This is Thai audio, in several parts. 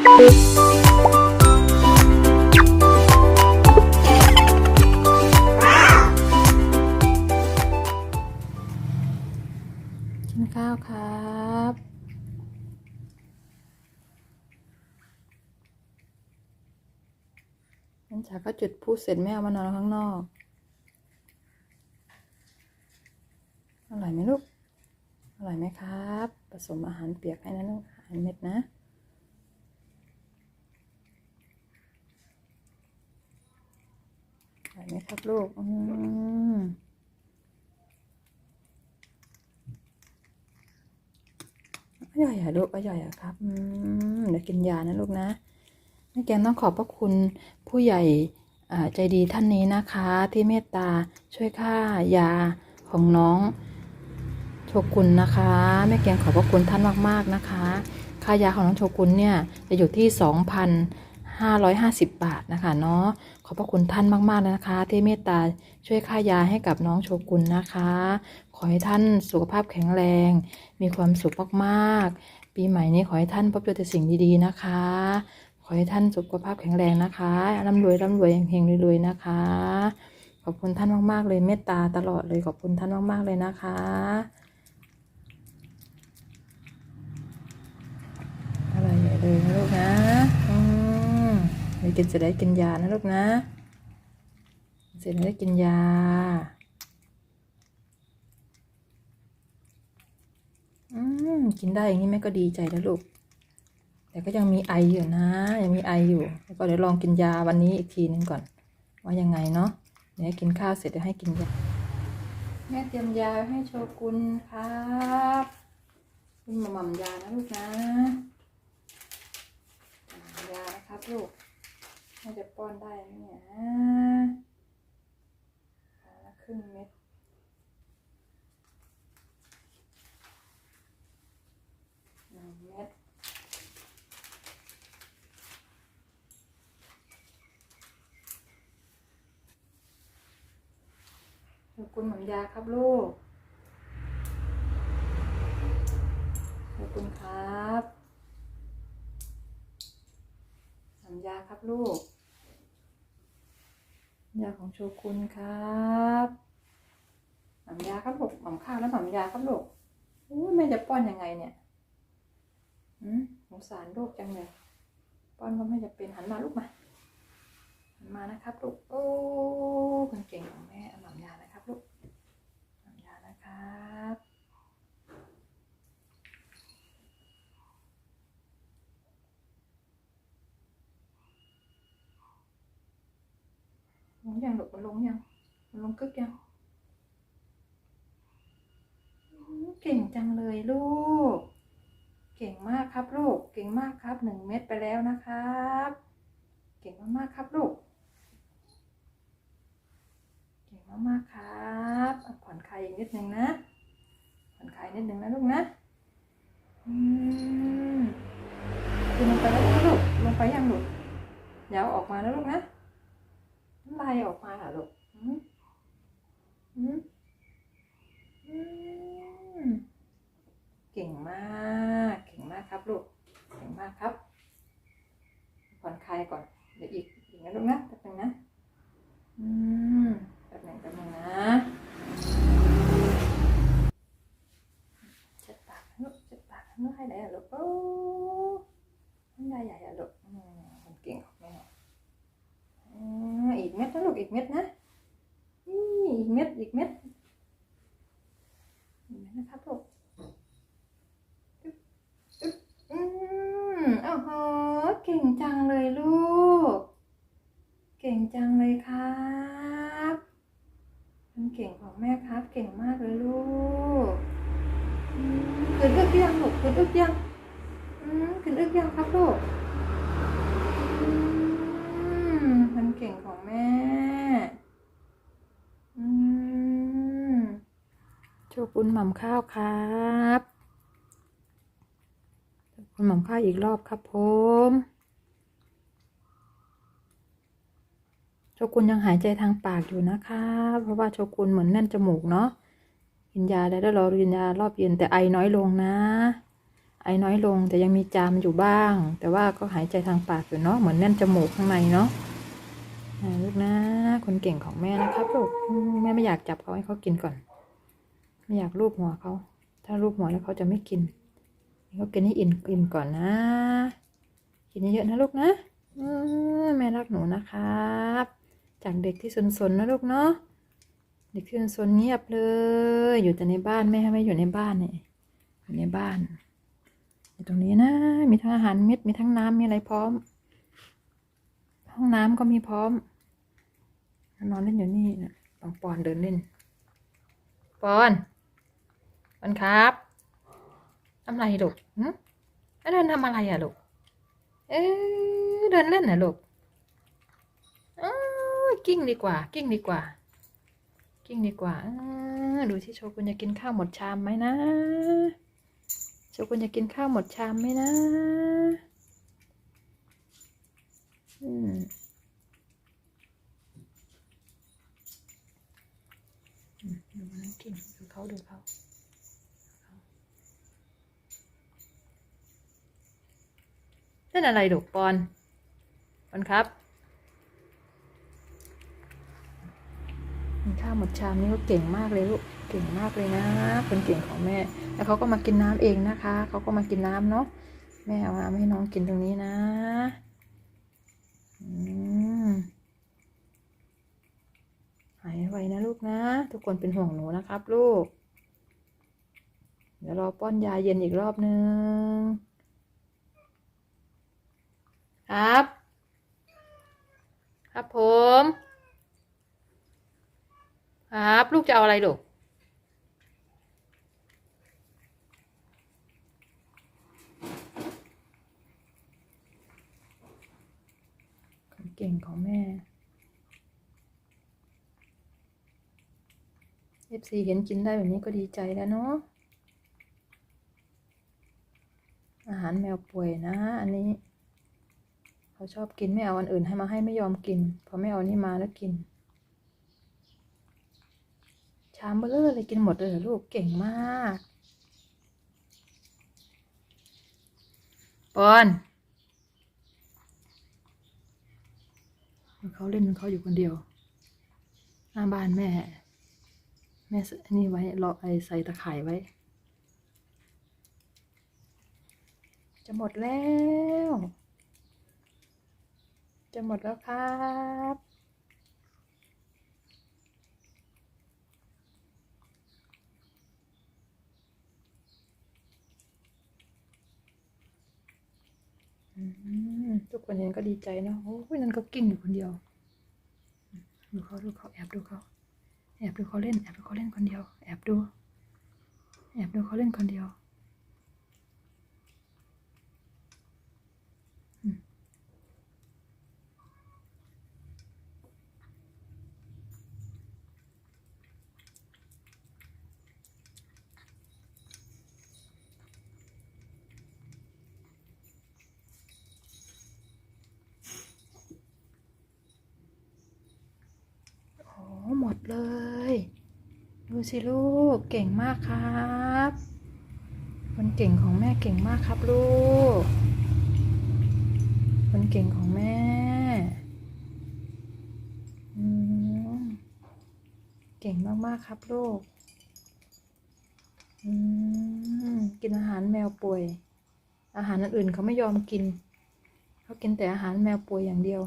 กินข้าวครับนันจ๋าก็จุดพูดเสร็จไม่เอามานอนข้างนอกอร่อยไหมลูก อร่อยไหมครับ ผสมอาหารเปียกให้นะลูกอาหารเม็ดนะ อร่อย ไหมครับลูก อืมอร่อยอะลูกอร่อยอะครับ อืมเดี๋ยวกินยานะลูกนะแม่แกงต้องขอบพระคุณผู้ใหญ่ใจดีท่านนี้นะคะ ที่เมตตาช่วยค่ายาของน้องโชกุนนะคะแม่แกงขอบพระคุณท่านมากๆนะคะ ค่ายาของน้องโชกุนเนี่ยจะอยู่ที่สองพัน 550 บาทนะคะเนาะขอบพระคุณท่านมากๆเลยนะคะ ที่เมตตาช่วยค่ายาให้กับน้องโชกุนนะคะ ขอให้ท่านสุขภาพแข็งแรง มีความสุขมากๆ ปีใหม่นี้ขอให้ท่านพบเจอแต่สิ่งดีๆนะคะ ขอให้ท่านสุขภาพแข็งแรงนะคะร่ำรวยร่ำรวยเฮงๆรวยๆนะคะ ขอบคุณท่านมากๆเลยเมตตาตลอดเลยขอบคุณท่านมากๆเลยนะคะอะไรใหญ่เลยนะลูกนะ กินจะได้กินยานะลูกนะเสร็จได้กินยา อืม กินได้อย่างนี้แม่ก็ดีใจแล้วลูก แต่ก็ยังมีไออยู่นะ ยังมีไออยู่ แล้วก็เดี๋ยวลองกินยาวันนี้อีกทีนึงก่อน ว่ายังไงเนาะ เดี๋ยวให้กินข้าวเสร็จเดี๋ยวให้กินยา แม่เตรียมยาให้โชกุนครับคุณหม่ำยานะลูกนะ ยานะครับลูก น่าจะป้อนได้ไหมเนี่ยครึ่งเม็ดหนึ่งเม็ดขอบคุณหมอนยาครับลูกขอบคุณครับหมอนยา ครับลูกยาของโชกุนครับหม่ำยาครับลูกหม่ำข้าวแล้วหม่ำยาครับลูกอู้แม่จะป้อนยังไงเนี่ยอืมสงสารลูกจังเลย ป้อนก็ไม่จะเป็นหันมาลูกมาหันมานะครับลูกโอ้คนเก่งของแม่หม่ำยานะครับลูกหม่ำยานะครับลงยังลูก มันลงยัง มันลงกึกยัง เก่งจังเลยลูก เก่งมากครับลูก เก่งมากครับหนึ่งเม็ดไปแล้วนะครับ เก่งมากๆครับลูก เก่งมากๆครับผ่อนคลายอีกนิดนึงนะ ผ่อนคลายนิดนึงนะลูกนะ อืมลงไปแล้วลูก ลงไปยังลูกอย่าเอออกมานะลูกนะ ลายออกมาเหรอลูกอืมอืมอืม เก่งมาก เก่งมากครับลูก เก่งมากครับ ผ่อนคลายก่อน เดี๋ยวอีก อีกนะลูกนะแป๊บนึงนะ อืมแป๊บนึงแป๊บนึงนะเช็ดปากนะลูกเช็ดปากนะลูกให้ไหนอะลูก โอ้น้ำลายใหญ่อะลูกอืมมันเก่งของแม่อืม อีกเม็ดนะอีกเม็ดนะนี่อีกเม็ดอีกเม็ดอีกเม็ดนะครับลูกอืมโอ้โหเก่งจังเลยลูก เก่งจังเลยครับมันเก่งของแม่ครับ เก่งมากเลยลูกขึ้นอึกยังลูกขึ้นอึกยังอืมขึ้นอึกยังครับลูกอืมมัน เก่งของแม่ อืมโชกุนหม่ำข้าวครับคุณหม่อมข้าวอีกรอบครับผมโชกุนยังหายใจทางปากอยู่นะคะเพราะว่าโชกุนเหมือนแน่นจมูกเนาะกินยาได้แล้วรอกินยารอบเย็นแต่ไอน้อยลงนะ ไอน้อยลงแต่ยังมีจามอยู่บ้าง แต่ว่าก็หายใจทางปากอยู่เนาะเหมือนแน่นจมูกข้างในเนาะ ลูกนะ คนเก่งของแม่นะครับลูกแม่ไม่อยากจับเขาให้เขากินก่อน ไม่อยากลูบหัวเขา ถ้าลูบหัวแล้วเขาจะไม่กินเขากินให้อิ่มอิ่มก่อนนะ กินเยอะๆนะลูกนะอแม่รักหนูนะครับ จากเด็กที่สนๆนะลูกเนาะเด็กที่สนๆเงียบเลย อยู่แต่ในบ้านแม่ไม่อยู่ในบ้านเนี่ยอยู่ในบ้านอยู่ตรงนี้นะ มีทั้งอาหารเม็ดมีทั้งน้ำมีอะไรพร้อม ห้องน้ำก็มีพร้อม นอนเล่นอยู่นี่นะปองปอนเดินเล่น ปอนปอนครับทำอะไรลูกหึแล้วเดินทำอะไรอะลูก เอ๊ะเดินเล่นน่ะลูกเอ้ยกิ้งดีกว่า กิ้งดีกว่า กิ้งดีกว่าเออดูที่โชกุนจะกินข้าวหมดชามไหมนะโชกุนจะกินข้าวหมดชามไหมนะ อืมอืมดูมันกินดูเขาดูเขา เล่นอะไรลูกปอนปอนครับกินข้าวหมดชามนี่ก็เก่งมากเลยลูก เก่งมากเลยนะคนเก่งของแม่ แล้วเขาก็มากินน้ำเองนะคะ เขาก็มากินน้ำเนาะ แม่เอาน้ำให้น้องกินตรงนี้นะอืมหายไวนะลูกนะ ทุกคนเป็นห่วงหนูนะครับ ลูก เดี๋ยวรอป้อนยาเย็นอีกรอบนึง ครับ ครับผม ครับ ลูกจะเอาอะไรลูกเก่งของแม่เอฟซีเห็นกินได้แบบนี้ก็ดีใจแล้วเนาะอาหารแมวป่วยนะ อันนี้ เขาชอบกินไม่เอาอันอื่นให้มาให้ไม่ยอมกิน พอไม่เอานี่มาแล้วกิน ชามเบลอเลยกินหมดเลยลูกเก่งมากปอนเขาเล่นเขาอยู่คนเดียวหน้าบ้านแม่ แม่ใส่นี่ไว้รอไอใส่ตะข่ายไว้ จะหมดแล้ว จะหมดแล้วครับทุกคนเห็นก็ดีใจนะโอ้ยนั่นก็กิ้งอยู่คนเดียว ดูเขาดูเขาแอบดูเขาแอบดูเขาเล่นแอบดูเขาเล่นคนเดียว แอบดู แอบดูเขาเล่นคนเดียวอืมโอ้หมดเลย ดู สิลูกเก่งมากครับคนเก่งของแม่เก่งมากครับลูกคนเก่งของแม่เก่งมากๆครับลูกกินอาหารแมวป่วย อาหารอื่นเขาไม่ยอมกิน เขากินแต่อาหารแมวป่วยอย่างเดียว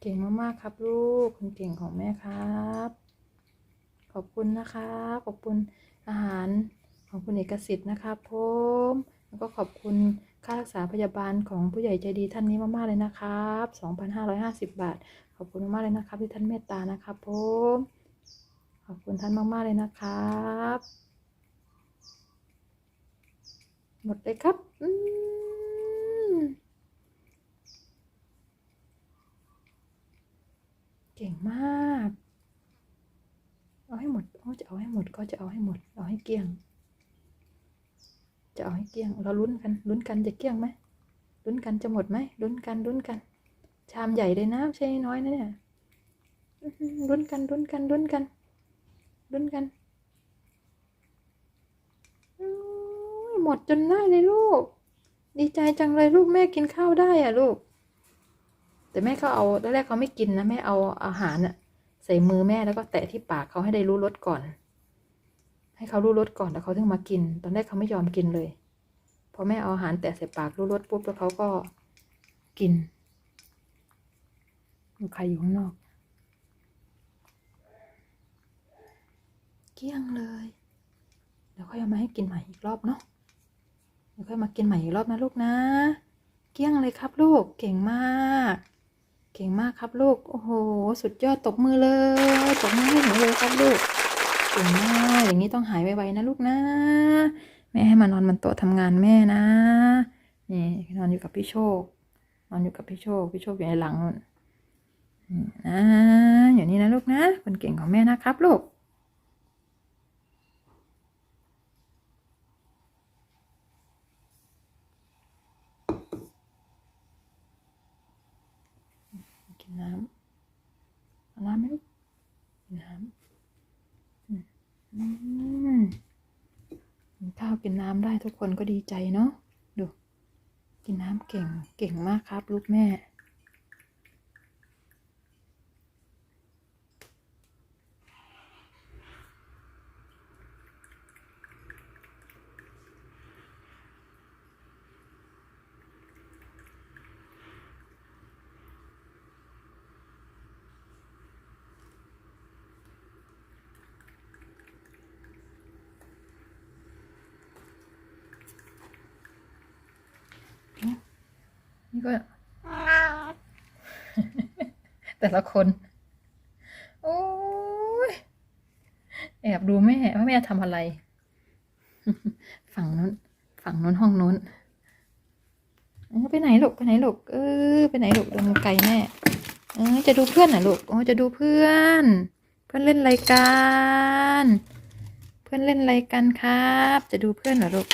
เก่งมากๆครับลูกคนเก่งของแม่ครับ ขอบคุณนะคะขอบคุณอาหารของคุณเอกสิทธิ์นะครับผมแล้วก็ขอบคุณค่ารักษาพยาบาลของผู้ใหญ่ใจดีท่านนี้มากๆเลยนะครับ2,550 บาท ขอบคุณมากๆเลยนะครับ ที่ท่านเมตตานะครับผมขอบคุณท่านมากๆเลยนะครับ หมดเลยครับ อืม เก่งมาก เอาให้หมดเขาจะเอาให้หมดก็จะเอาให้หมด เอาให้เกลี้ยง จะเอาให้เกลี้ยง เราลุ้นกันลุ้นกันจะเกลี้ยงไหมลุ้นกันจะหมดไหมลุ้นกันลุ้นกัน ชามใหญ่เลยนะไม่ใช่น้อยนะเนี่ยอื้อหือลุ้นกันลุ้นกันลุ้นกันลุ้นกันมดจนได้เลยลูก ดีใจจังเลยลูกแม่กินข้าวได้อะลูก แต่แม่ก็เอาตอนแรกเขาไม่กินนะแม่เอาอาหารอะใส่มือแม่แล้วก็แตะที่ปากเขาให้ได้รู้รสก่อน ให้เขารู้รสก่อนแล้วเขาถึงมากิน ตอนแรกเขาไม่ยอมกินเลยพอแม่เอาอาหารแตะใส่ปากรู้รสปุ๊บแล้วเขาก็กินมีใครอยู่ข้างนอกเกี้ยงเลย เดี๋ยวค่อยเอามาให้กินใหม่อีกรอบเนาะเดี๋ยวค่อยมากินใหม่อีกรอบนะลูกนะ เกี้ยงเลยครับลูกเก่งมาก ก่งมากครับลูก โอ้โห สุดยอดตบมือเลย ตบมือให้หนูเลยครับลูกเก่งมากอย่างนี้ต้องหายไวๆนะลูกนะ แม่ให้มานอนบนโต๊ะทำงานแม่นะ นี่นอนอยู่กับพี่โชค นอนอยู่กับพี่โชค พี่โชคอยู่ในหลังนู่นนี่นะอย่างนี้นะลูกนะ คนเก่งของแม่นะครับลูกนน้ำเอาน้ำไหมลูกกินน้ำอืมอืมกินข้าวกินน้ำได้ ทุกคนก็ดีใจเนาะดู กินน้ำเก่งเก่งมากครับ ลูกแม่ นี่ก็ แต่ละคน โอ้ย แอบดูแม่ว่าแม่ทำอะไร ฝั่งนู้น ฝั่งนู้นห้องนู้นเออไปไหนลูก ไปไหนลูก เออ ไปไหนลูกเดินไกลแม่ เออ จะดูเพื่อนน่ะลูก โอ้จะดูเพื่อน เพื่อนเล่นอะไรกันเพื่อนเล่นอะไรกันครับ จะดูเพื่อนเหรอลูก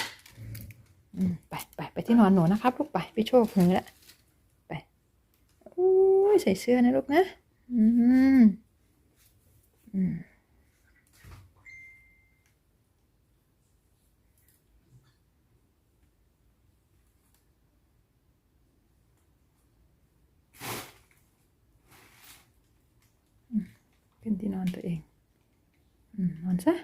อืมไปไปไปที่นอนหนูนะครับลูกไปไปโชคมือละไปโอ้ย ใส่เสื้อนะลูกนะ อืมอืมขึ้นที่นอนตัวเองอืมนอนซะ